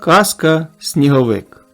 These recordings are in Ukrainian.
Казка Сніговик.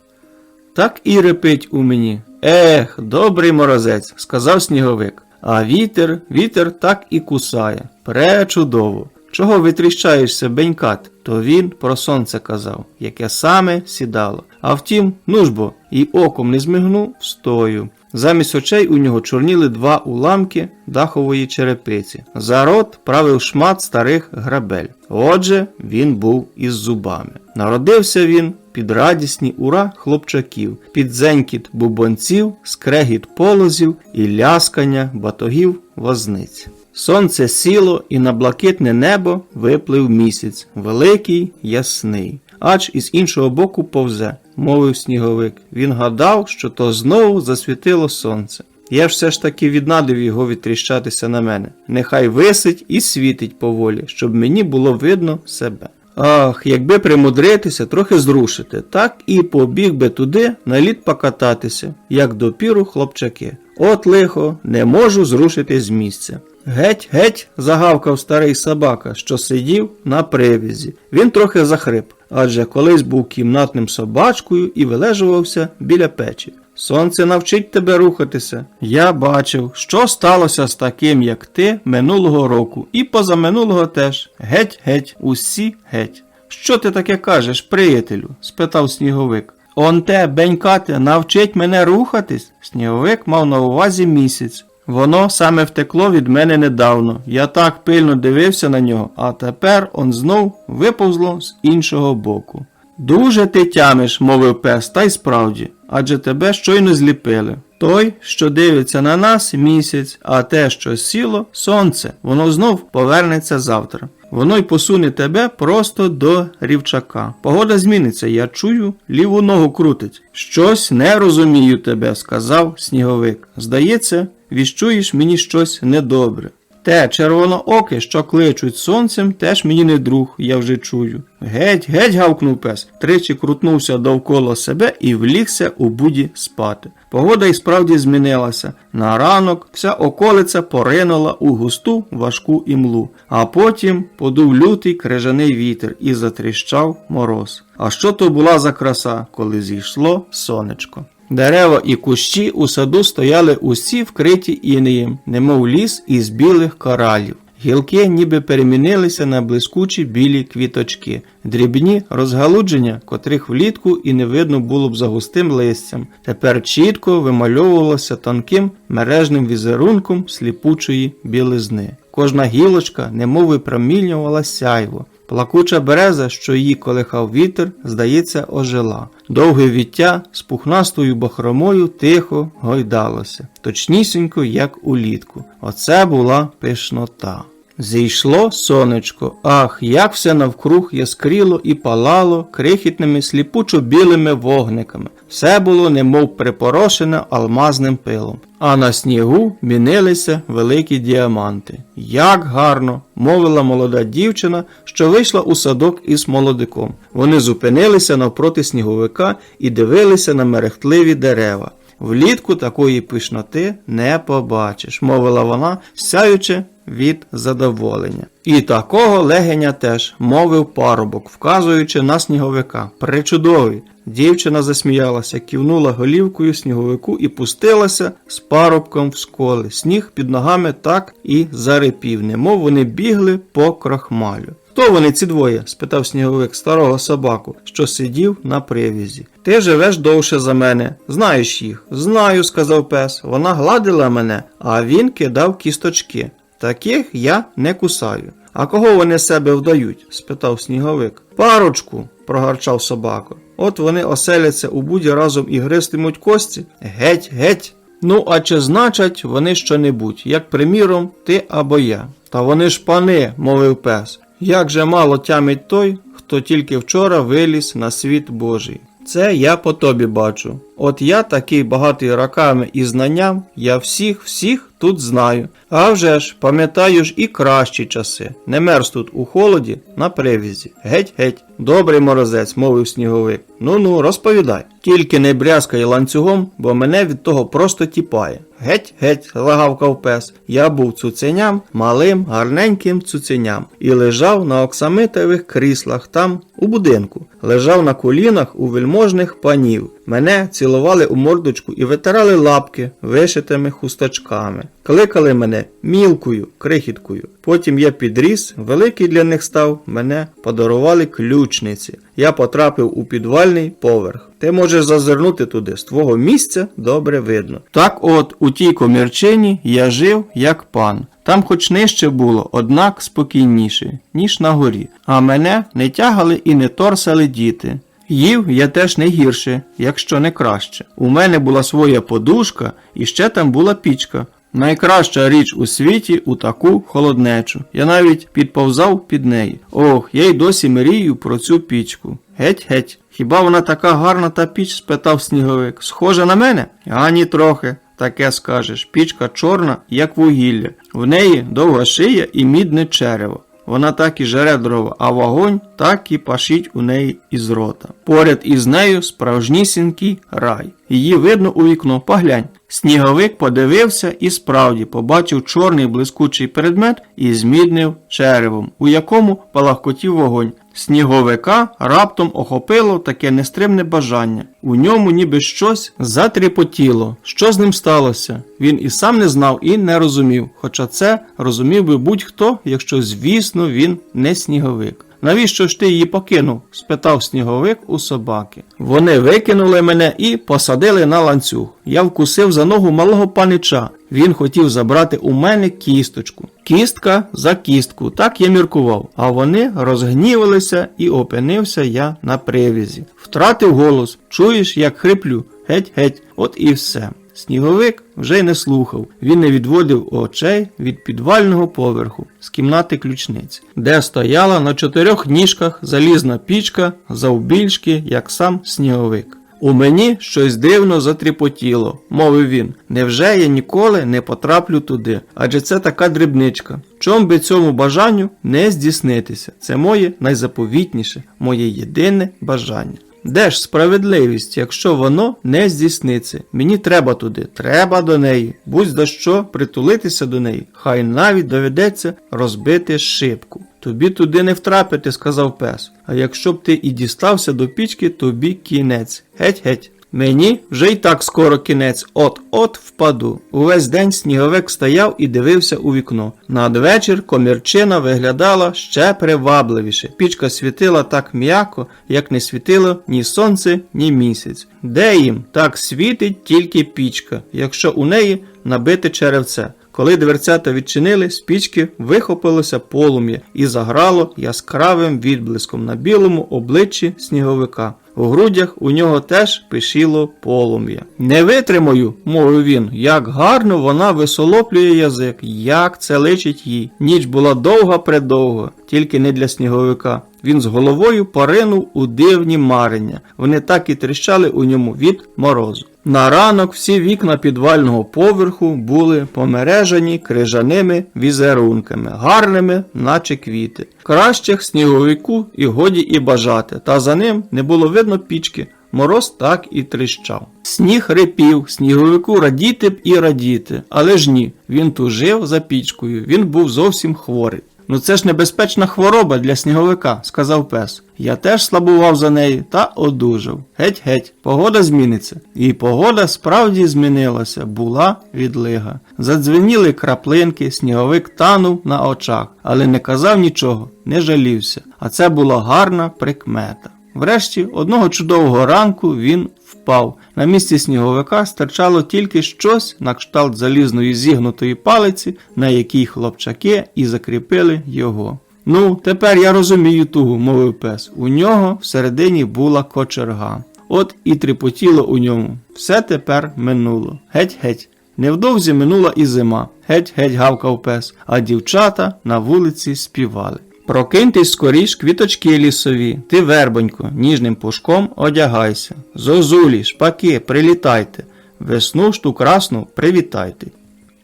Так і репить у мені. Ех, добрий морозець, сказав сніговик. А вітер, вітер так і кусає. Пречудово. Чого витріщаєшся, бенькат? То він про сонце казав, яке саме сідало. А втім, ну ж бо, і оком не змигнув, стою. Замість очей у нього чорніли два уламки дахової черепиці. За рот правив шмат старих грабель. Отже, він був із зубами. Народився він під радісні ура хлопчаків, під дзенькіт бубонців, скрегіт полозів і ляскання батогів возниць. Сонце сіло, і на блакитне небо виплив місяць, великий, ясний. Ач із іншого боку повзе, мовив сніговик. Він гадав, що то знову засвітило сонце. Я ж все ж таки віднадив його відтріщатися на мене. Нехай висить і світить поволі, щоб мені було видно себе. Ах, якби примудритися, трохи зрушити, так і побіг би туди на лід покататися, як допіру хлопчаки. От лихо, не можу зрушити з місця. Геть, геть, загавкав старий собака, що сидів на привізі. Він трохи захрип, адже колись був кімнатним собачкою і вилежувався біля печі. Сонце навчить тебе рухатися. Я бачив, що сталося з таким, як ти, минулого року, і позаминулого теж. Геть, геть, усі геть. Що ти таке кажеш, приятелю? спитав сніговик. Он те, бенькате, навчить мене рухатись? Сніговик мав на увазі місяць. Воно саме втекло від мене недавно. Я так пильно дивився на нього, а тепер он знов виповзло з іншого боку. Дуже ти тямиш, мовив пес, та й справді, адже тебе щойно зліпили. Той, що дивиться на нас, місяць, а те, що сіло, сонце, воно знов повернеться завтра. Воно й посуне тебе просто до рівчака. Погода зміниться, я чую, ліву ногу крутить. Щось не розумію тебе, сказав сніговик. Здається, віщуєш мені щось недобре. Те червонооке, що кличуть сонцем, теж мені не друг, я вже чую. Геть, геть, гавкнув пес, тричі крутнувся довкола себе і влігся у буді спати. Погода й справді змінилася. На ранок вся околиця поринула у густу важку імлу, а потім подув лютий крижаний вітер і затріщав мороз. А що то була за краса, коли зійшло сонечко? Дерева і кущі у саду стояли усі вкриті інеєм, немов ліс із білих коралів. Гілки ніби перемінилися на блискучі білі квіточки, дрібні розгалудження, котрих влітку і не видно було б за густим листям, тепер чітко вимальовувалося тонким мережним візерунком сліпучої білизни. Кожна гілочка немов випромінювала сяйво. Плакуча береза, що її колихав вітер, здається, ожила. Довге віття з пухнастою бахромою тихо гойдалося, точнісінько, як улітку. Оце була пишнота. Зійшло сонечко, ах, як все навкруг яскріло і палало крихітними сліпучо-білими вогниками. Все було немов припорошене алмазним пилом. А на снігу мінилися великі діаманти. Як гарно! мовила молода дівчина, що вийшла у садок із молодиком. Вони зупинилися навпроти сніговика і дивилися на мерехтливі дерева. Влітку такої пишноти не побачиш, мовила вона, сяючи від задоволення. І такого легеня теж, мовив парубок, вказуючи на сніговика. Причудовий. Дівчина засміялася, кивнула голівкою сніговику і пустилася з парубком в сколи. Сніг під ногами так і зарипів, немов вони бігли по крахмалю. Хто вони ці двоє? спитав сніговик старого собаку, що сидів на привізі. Ти живеш довше за мене. Знаєш їх? Знаю, сказав пес. Вона гладила мене, а він кидав кісточки. Таких я не кусаю. А кого вони себе вдають? спитав сніговик. Парочку, прогарчав собака. От вони оселяться у буді разом і гристимуть кості. Геть, геть. Ну, а чи значать вони що-небудь, як приміром, ти або я? Та вони ж пани, мовив пес. Як же мало тямить той, хто тільки вчора виліз на світ Божий. Це я по тобі бачу. От я такий багатий роками і знанням, я всіх, всіх тут знаю. А вже ж, пам'ятаю ж і кращі часи. Не мерз тут у холоді на привізі. Геть, геть. Добрий морозець, мовив сніговик. Ну ну, розповідай. Тільки не брязкай ланцюгом, бо мене від того просто тіпає. Геть, геть, лагавкав пес. Я був цуценям, малим, гарненьким цуценям, і лежав на оксамитових кріслах там, у будинку. Лежав на колінах у вельможних панів. Мене цілували у мордочку і витирали лапки вишитими хусточками. Кликали мене мілкою, крихіткою. Потім я підріс, великий для них став, мене подарували ключниці. Я потрапив у підвальний поверх. Ти можеш зазирнути туди, з твого місця добре видно. Так от, у тій комірчині я жив як пан. Там хоч нижче було, однак спокійніше, ніж на горі. А мене не тягали і не торсали діти. Їв я теж не гірше, якщо не краще. У мене була своя подушка і ще там була пічка. Найкраща річ у світі у таку холоднечу. Я навіть підповзав під неї. Ох, я й досі мрію про цю пічку. Геть, геть. Хіба вона така гарна та піч? спитав сніговик. Схожа на мене? Ані трохи. Таке скажеш. Пічка чорна, як вугілля. В неї довга шия і мідне черево. Вона так і жере дрова, а вогонь так і пашить у неї із рота. Поряд із нею справжнісінький рай. Її видно у вікно, поглянь. Сніговик подивився і справді побачив чорний блискучий предмет із мідним черевом, у якому палахкотів вогонь. Сніговика раптом охопило таке нестримне бажання. У ньому ніби щось затріпотіло. Що з ним сталося? Він і сам не знав і не розумів, хоча це розумів би будь-хто, якщо, звісно, він не сніговик. Навіщо ж ти її покинув? спитав сніговик у собаки. Вони викинули мене і посадили на ланцюг. Я вкусив за ногу малого панича. Він хотів забрати у мене кісточку. Кістка за кістку, так я міркував. А вони розгнівалися і опинився я на привізі. Втратив голос, чуєш, як хриплю. Геть, геть, от і все. Сніговик вже й не слухав, він не відводив очей від підвального поверху з кімнати ключниць, де стояла на чотирьох ніжках залізна пічка завбільшки, як сам сніговик. У мені щось дивно затріпотіло, мовив він. Невже я ніколи не потраплю туди? Адже це така дрібничка. Чом би цьому бажанню не здійснитися? Це моє найзаповітніше, моє єдине бажання. Де ж справедливість, якщо воно не здійсниться? Мені треба туди, треба до неї, будь за що притулитися до неї, хай навіть доведеться розбити шибку. Тобі туди не втрапити, сказав пес. А якщо б ти і дістався до пічки, тобі кінець. Геть-геть. Мені вже й так скоро кінець, от-от впаду. Увесь день сніговик стояв і дивився у вікно. Надвечір комірчина виглядала ще привабливіше. Пічка світила так м'яко, як не світило ні сонце, ні місяць. Де їм так світить тільки пічка, якщо у неї набите черевце. Коли дверцята відчинили, з пічки вихопилося полум'я і заграло яскравим відблиском на білому обличчі сніговика. У грудях у нього теж пишіло полум'я. Не витримаю, мовив він, як гарно вона висолоплює язик, як це личить їй. Ніч була довга предовга, тільки не для сніговика. Він з головою поринув у дивні марення. Вони так і тріщали у ньому від морозу. На ранок всі вікна підвального поверху були помережені крижаними візерунками, гарними, наче квіти. Кращих сніговику і годі і бажати, та за ним не було видно пічки. Мороз так і тріщав. Сніг репів, сніговику радіти б і радіти, але ж ні, він тужив за пічкою, він був зовсім хворий. Ну це ж небезпечна хвороба для сніговика, сказав пес. Я теж слабував за неї та одужав. Геть, геть, погода зміниться. І погода справді змінилася, була відлига. Задзвеніли краплинки, сніговик танув на очах, але не казав нічого, не жалівся. А це була гарна прикмета. Врешті, одного чудового ранку він впав. На місці сніговика стирчало тільки щось на кшталт залізної зігнутої палиці, на якій хлопчаки і закріпили його. Ну, тепер я розумію тугу, мовив пес. У нього всередині була кочерга. От і тріпотіло у ньому. Все тепер минуло. Геть-геть. Невдовзі минула і зима. Геть-геть гавкав пес, а дівчата на вулиці співали. Прокиньтесь скоріш квіточки лісові, ти вербонько, ніжним пушком одягайся. Зозулі, шпаки, прилітайте, весну ж ту красну привітайте.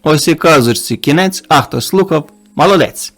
Ось і казочці кінець, а хто слухав, молодець.